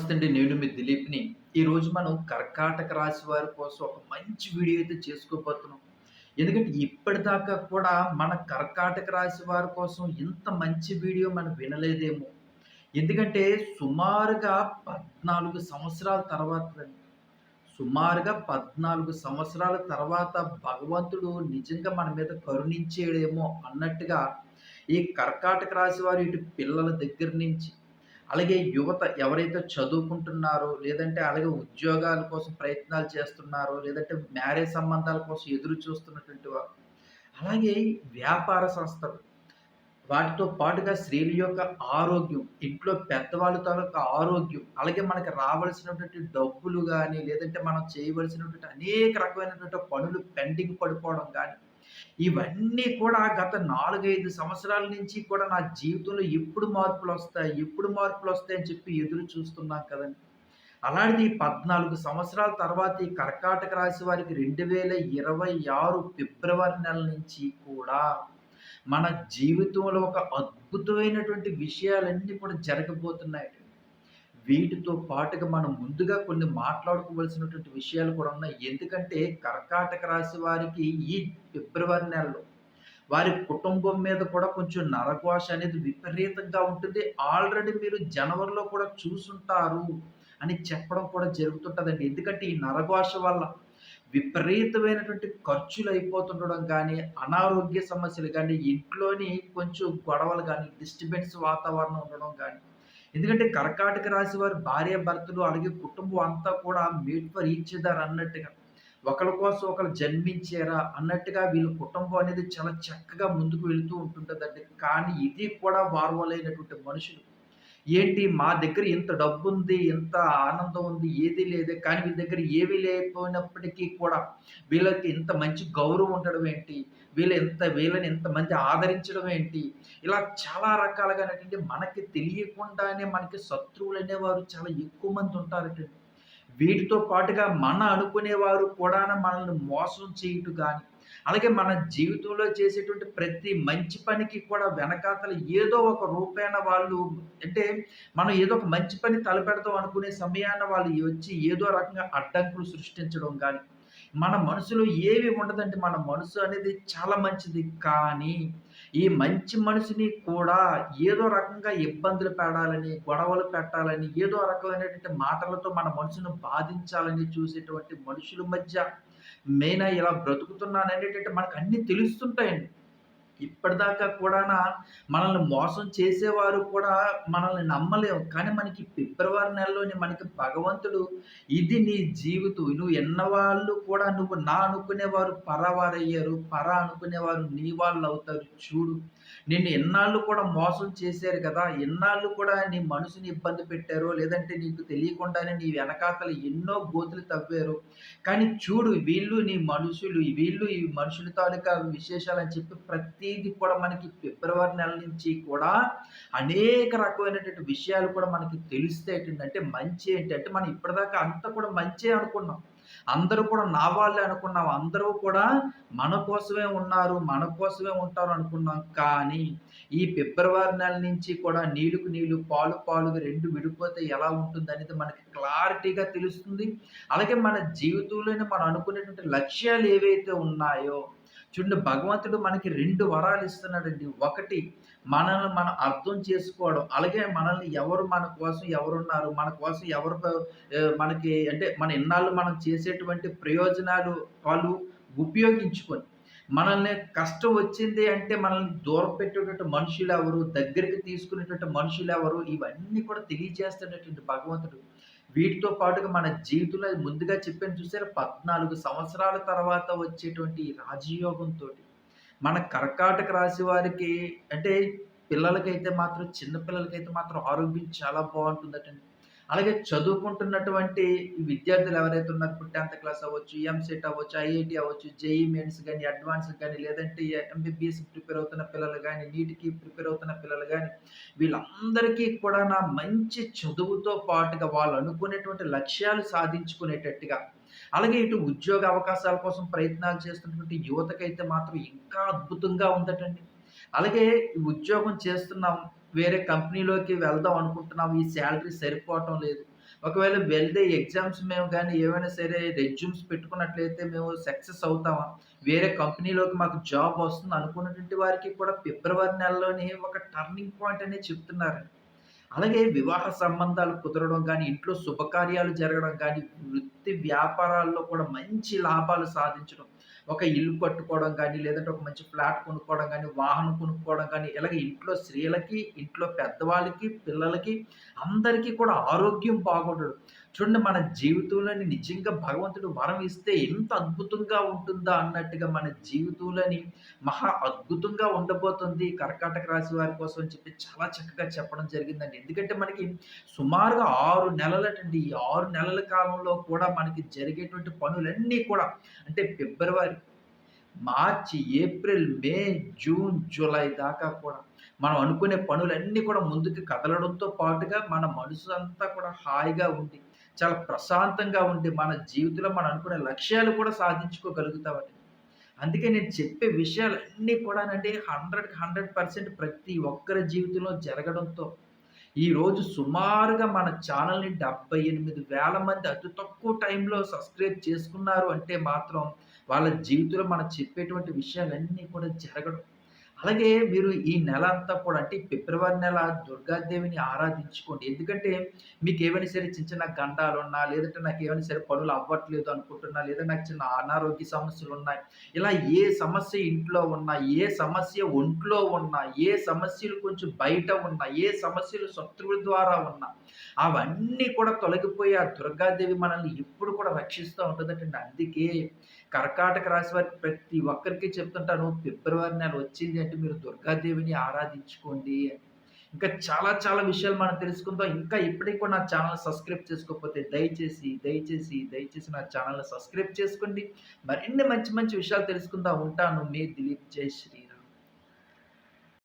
నమస్తే అండి నేను మీ దిలీప్ని. ఈరోజు మనం కర్కాటక రాశి వారి కోసం ఒక మంచి వీడియో అయితే చేసుకోబోతున్నాం. ఎందుకంటే ఇప్పటిదాకా కూడా మన కర్కాటక రాశి వారి కోసం ఇంత మంచి వీడియో మనం వినలేదేమో. ఎందుకంటే సుమారుగా పద్నాలుగు సంవత్సరాల తర్వాత సుమారుగా పద్నాలుగు సంవత్సరాల తర్వాత భగవంతుడు నిజంగా మన మీద కరుణించేడేమో అన్నట్టుగా ఈ కర్కాటక రాశి వారి ఇటు పిల్లల దగ్గర నుంచి అలాగే యువత ఎవరైతే చదువుకుంటున్నారో లేదంటే అలాగే ఉద్యోగాల కోసం ప్రయత్నాలు చేస్తున్నారో లేదంటే మ్యారేజ్ సంబంధాల కోసం ఎదురు చూస్తున్నటువంటి వారు అలాగే వ్యాపార సంస్థలు. వాటితో పాటుగా స్త్రీల యొక్క ఆరోగ్యం ఇంట్లో పెద్దవాళ్ళ తాలూకా ఆరోగ్యం అలాగే మనకు రావాల్సినటువంటి డబ్బులు కానీ లేదంటే మనం చేయవలసినటువంటి అనేక రకమైనటువంటి పనులు పెండింగ్ పడిపోవడం కానీ ఇవన్నీ కూడా గత 4, 5 సంవత్సరాల నుంచి కూడా నా జీవితంలో ఎప్పుడు మార్పులు వస్తాయి ఎప్పుడు మార్పులు వస్తాయని చెప్పి ఎదురు చూస్తున్నాం కదండీ! అలాంటిది 14 సంవత్సరాల తర్వాత ఈ కర్కాటక రాశి వారికి 2026 ఫిబ్రవరి నెల నుంచి కూడా మన జీవితంలో ఒక అద్భుతమైనటువంటి విషయాలన్నీ కూడా జరగబోతున్నాయి వీటితో పాటుగా మనం ముందుగా కొన్ని మాట్లాడుకోవలసినటువంటి విషయాలు కూడా ఉన్నాయి. ఎందుకంటే కర్కాటక రాశి వారికి ఈ ఫిబ్రవరి నెలలో వారి కుటుంబం మీద కూడా కొంచెం నరకోశ అనేది విపరీతంగా ఉంటుంది. ఆల్రెడీ మీరు జనవరిలో కూడా చూసుంటారు అని చెప్పడం కూడా జరుగుతుంటుందండి ఎందుకంటే ఈ నరకోశ వల్ల విపరీతమైనటువంటి ఖర్చులు అయిపోతుండడం కానీ అనారోగ్య సమస్యలు కానీ ఇంట్లోని కొంచెం గొడవలు కానీ డిస్టర్బెన్స్ వాతావరణం ఉండడం కానీ ఎందుకంటే కర్కాటక రాశి వారి భార్య భర్తలు అలాగే కుటుంబం అంతా కూడా మేడ్ ఫర్ ఈచ్ అదర్ అన్నట్టుగా. ఒకరి కోసం ఒకరు జన్మించారా అన్నట్టుగా వీళ్ళ కుటుంబం అనేది చాలా చక్కగా ముందుకు వెళుతూ ఉంటుంటుందండి కానీ ఇది కూడా వారవలైనటువంటి మనుషులు ఏంటి మా దగ్గర ఇంత డబ్బు ఉంది ఇంత ఆనందం ఉంది, ఏది లేదే కానీ వీళ్ళ దగ్గర ఏవి లేకపోయినప్పటికీ కూడా వీళ్ళకి ఇంత మంచి గౌరవం ఉండడం ఏంటి? వీళ్ళు ఇంత వీళ్ళని ఇంతమంది ఆదరించడం ఏంటి? ఇలా చాలా రకాలుగానేంటంటే మనకి తెలియకుండానే మనకి శత్రువులు అనేవారు చాలా ఎక్కువ మంది ఉంటారటండి. వీటితో పాటుగా మన అనుకునేవారు కూడా మనల్ని మోసం చేయటం కానీ అలాగే మన జీవితంలో చేసేటువంటి ప్రతి మంచి పనికి కూడా వెనకాతల ఏదో ఒక రూపేణ వాళ్ళు అంటే మనం ఏదో ఒక మంచి పని తలపెడతాం అనుకునే సమయాన వాళ్ళు వచ్చి ఏదో రకంగా అడ్డంకులు సృష్టించడం కానీ మన మనసులో ఏవి ఉండదంటే మన మనసు అనేది చాలా మంచిది. కానీ ఈ మంచి మనిషిని కూడా ఏదో రకంగా ఇబ్బందులు పెడాలని, గొడవలు పెట్టాలని, ఏదో రకమైనటువంటి మాటలతో మన మనసును బాధించాలని చూసేటువంటి మనుషుల మధ్య మెయిన్ ఇలా బ్రతుకుతున్నాను అనేటట్టు మనకు అన్నీ తెలుస్తుంటాయండి. ఇప్పటిదాకా కూడానా మనల్ని మోసం చేసేవారు కూడా మనల్ని నమ్మలేము. కానీ మనకి ఫిబ్రవరి నెలలోని మనకి భగవంతుడు ఇది నీ జీవితం. నువ్వు ఎన్నవాళ్ళు కూడా నువ్వు నా అనుకునేవారు పరవారయ్యారు పర అనుకునేవారు నీ వాళ్ళు అవుతారు చూడు. నిన్ను ఎన్నాళ్ళు కూడా మోసం చేశారు కదా! ఎన్నాళ్ళు కూడా నీ మనసుని ఇబ్బంది పెట్టారో, లేదంటే నీకు తెలియకుండానే నీ వెనకాతల ఎన్నో గోతులు తవ్వారు. కానీ చూడు వీళ్ళు నీ మనుషులు. వీళ్ళు ఈ మనుషుల తాలూకా అని చెప్పి ప్రతి ఇది కూడా మనకి ఫిబ్రవరి నెల నుంచి కూడా అనేక రకమైనటువంటి విషయాలు కూడా మనకి తెలిస్తే అంటే మంచి ఏంటంటే మనం ఇప్పటిదాకా అంతా కూడా మంచే అనుకున్నాం. అందరూ కూడా నా వాళ్ళే అనుకున్నాం. అందరూ కూడా మన కోసమే ఉన్నారు. మన కోసమే ఉంటారు అనుకున్నాం. కానీ ఈ ఫిబ్రవరి నెల నుంచి కూడా నీళ్ళకు నీళ్ళు, పాలు పాలుగా రెండు విడిపోతే ఎలా ఉంటుంది అనేది మనకి క్లారిటీగా తెలుస్తుంది. అలాగే మన జీవితంలోనే మనం అనుకునేటువంటి లక్ష్యాలు ఏవైతే ఉన్నాయో చూడండి భగవంతుడు మనకి రెండు వరాలు ఇస్తున్నాడండి. ఒకటి మనల్ని మనం అర్థం చేసుకోవడం. అలాగే మనల్ని ఎవరు మన కోసం ఎవరున్నారు? మన కోసం ఎవరు మనకి అంటే మన ఇన్నాళ్ళు మనం చేసేటువంటి ప్రయోజనాలు వాళ్ళు ఉపయోగించుకొని, మనల్ని కష్టం వచ్చింది అంటే మనల్ని దూరం పెట్టేటటువంటి మనుషులెవరు? దగ్గరికి తీసుకునేటువంటి మనుషులెవరు? ఇవన్నీ కూడా తెలియజేస్తున్నటువంటి భగవంతుడు. వీటితో పాటుగా మన జీవితంలో ముందుగా చెప్పాను చూసారా? 14 సంవత్సరాల తర్వాత వచ్చేటువంటి రాజయోగంతో మన కర్కాటక రాశి వారికి అంటే పిల్లలకైతే మాత్రం చిన్నపిల్లలకైతే మాత్రం ఆరోగ్యం చాలా బాగుంటుందటండి. అలాగే చదువుకుంటున్నటువంటి విద్యార్థులు ఎవరైతే ఉన్నారు ఇప్పుడు 10థ్ క్లాస్ అవ్వచ్చు, ఎంసెట్ అవ్వచ్చు, ఐఐటి అవ్వచ్చు, జేఈ మెయిన్స్ కానీ అడ్వాన్స్ కానీ లేదంటే ఎంబీబీఎస్ ప్రిపేర్ అవుతున్న పిల్లలు కానీ నీట్‌కి ప్రిపేర్ అవుతున్న పిల్లలు కానీ వీళ్ళందరికీ కూడా నా మంచి చదువుతో పాటుగా వాళ్ళు అనుకునేటువంటి లక్ష్యాలు సాధించుకునేటట్టుగా అలాగే ఇటు ఉద్యోగ అవకాశాల కోసం ప్రయత్నాలు చేస్తున్నటువంటి యువతకైతే మాత్రం ఇంకా అద్భుతంగా ఉందటండి. అలాగే ఉద్యోగం చేస్తున్నాం. వేరే కంపెనీలోకి వెళ్దాం అనుకుంటున్నాం. ఈ సాలరీ సరిపోవటం లేదు. ఒకవేళ వెళ్తే ఎగ్జామ్స్ మేము కానీ ఏమైనా సరే రెజ్యూమ్స్ పెట్టుకున్నట్లయితే మేము సక్సెస్ అవుతామా? వేరే కంపెనీలోకి మాకు జాబ్ వస్తుంది అనుకున్నటువంటి వారికి కూడా ఫిబ్రవరి నెలలోనే ఒక టర్నింగ్ పాయింట్ అనేది చెప్తున్నారు అలాగే వివాహ సంబంధాలు కుదరడం కానీ ఇంట్లో శుభకార్యాలు జరగడం కానీ వృత్తి వ్యాపారాల్లో కూడా మంచి లాభాలు సాధించడం. ఒక ఇల్లు కట్టుకోవడం కానీ లేదంటే ఒక మంచి ఫ్లాట్ కొనుక్కోవడం కానీ వాహనం కొనుక్కోవడం కానీ ఇలాగ ఇంట్లో స్త్రీలకి, ఇంట్లో పెద్దవాళ్ళకి, పిల్లలకి అందరికీ కూడా ఆరోగ్యం బాగుండడం. చూడండి మన జీవితంలోని నిజంగా భగవంతుడు వరం ఇస్తే ఎంత అద్భుతంగా ఉంటుందా అన్నట్టుగా మన జీవితంలోని మహా అద్భుతంగా ఉండబోతుంది కర్కాటక రాశి వారి కోసం అని చెప్పి చాలా చక్కగా చెప్పడం జరిగిందండి. ఎందుకంటే మనకి సుమారుగా ఆరు నెలలటండి. ఈ ఆరు నెలల కాలంలో కూడా మనకి జరిగేటువంటి పనులన్నీ కూడా అంటే February, March, April, May, June, July దాకా కూడా మనం అనుకునే పనులన్నీ కూడా ముందుకు కదలడంతో పాటుగా మన మనసు అంతా కూడా హాయిగా ఉండి, చాలా ప్రశాంతంగా ఉండి, మన జీవితంలో మనం అనుకునే లక్ష్యాలు కూడా సాధించుకోగలుగుతామండి. అందుకే నేను చెప్పే విషయాలన్నీ కూడానండి 100కి 100% ప్రతి ఒక్కరి జీవితంలో జరగడంతో, ఈరోజు సుమారుగా మన ఛానల్‌ని 78,000 మంది అతి తక్కువ టైంలో సబ్స్క్రైబ్ చేసుకున్నారు అంటే మాత్రం, వాళ్ళ జీవితంలో మనం చెప్పేటువంటి విషయాలన్నీ కూడా జరగడం. అలాగే మీరు ఈ నెల అంతా కూడా అంటే ఫిబ్రవరి నెల దుర్గాదేవిని ఆరాధించుకోండి. ఎందుకంటే మీకేమైనా సరే చిన్న చిన్న గండాలున్నా, లేదంటే నాకు ఏమైనా సరే పనులు అవ్వట్లేదు అనుకుంటున్నా, లేదా నాకు చిన్న అనారోగ్య సమస్యలు ఉన్నాయి ఇలా ఏ సమస్య ఇంట్లో ఉన్నా, ఏ సమస్య ఒంట్లో ఉన్నా, ఏ సమస్యలు కొంచెం బయట ఉన్నా, ఏ సమస్యలు శత్రువుల ద్వారా ఉన్నా, అవన్నీ కూడా తొలగిపోయి ఆ దుర్గాదేవి మనల్ని ఎప్పుడు కూడా రక్షిస్తూ ఉంటుందంటే అందుకే కర్కాటక రాశి వారి ప్రతి ఒక్కరికి చెప్తుంటాను ఫిబ్రవరి నెల వచ్చింది అంటే మీరు దుర్గాదేవిని ఆరాధించుకోండి ఇంకా చాలా చాలా విషయాలు మనం తెలుసుకుందాం. ఇంకా ఇప్పటికి కూడా నా ఛానెల్ సబ్స్క్రైబ్ చేసుకోకపోతే దయచేసి, దయచేసి, దయచేసి నా ఛానల్ సబ్స్క్రైబ్ చేసుకోండి. మరిన్ని మంచి మంచి విషయాలు తెలుసుకుందాం. ఉంటాను. మీ దిలీప్. జై శ్రీ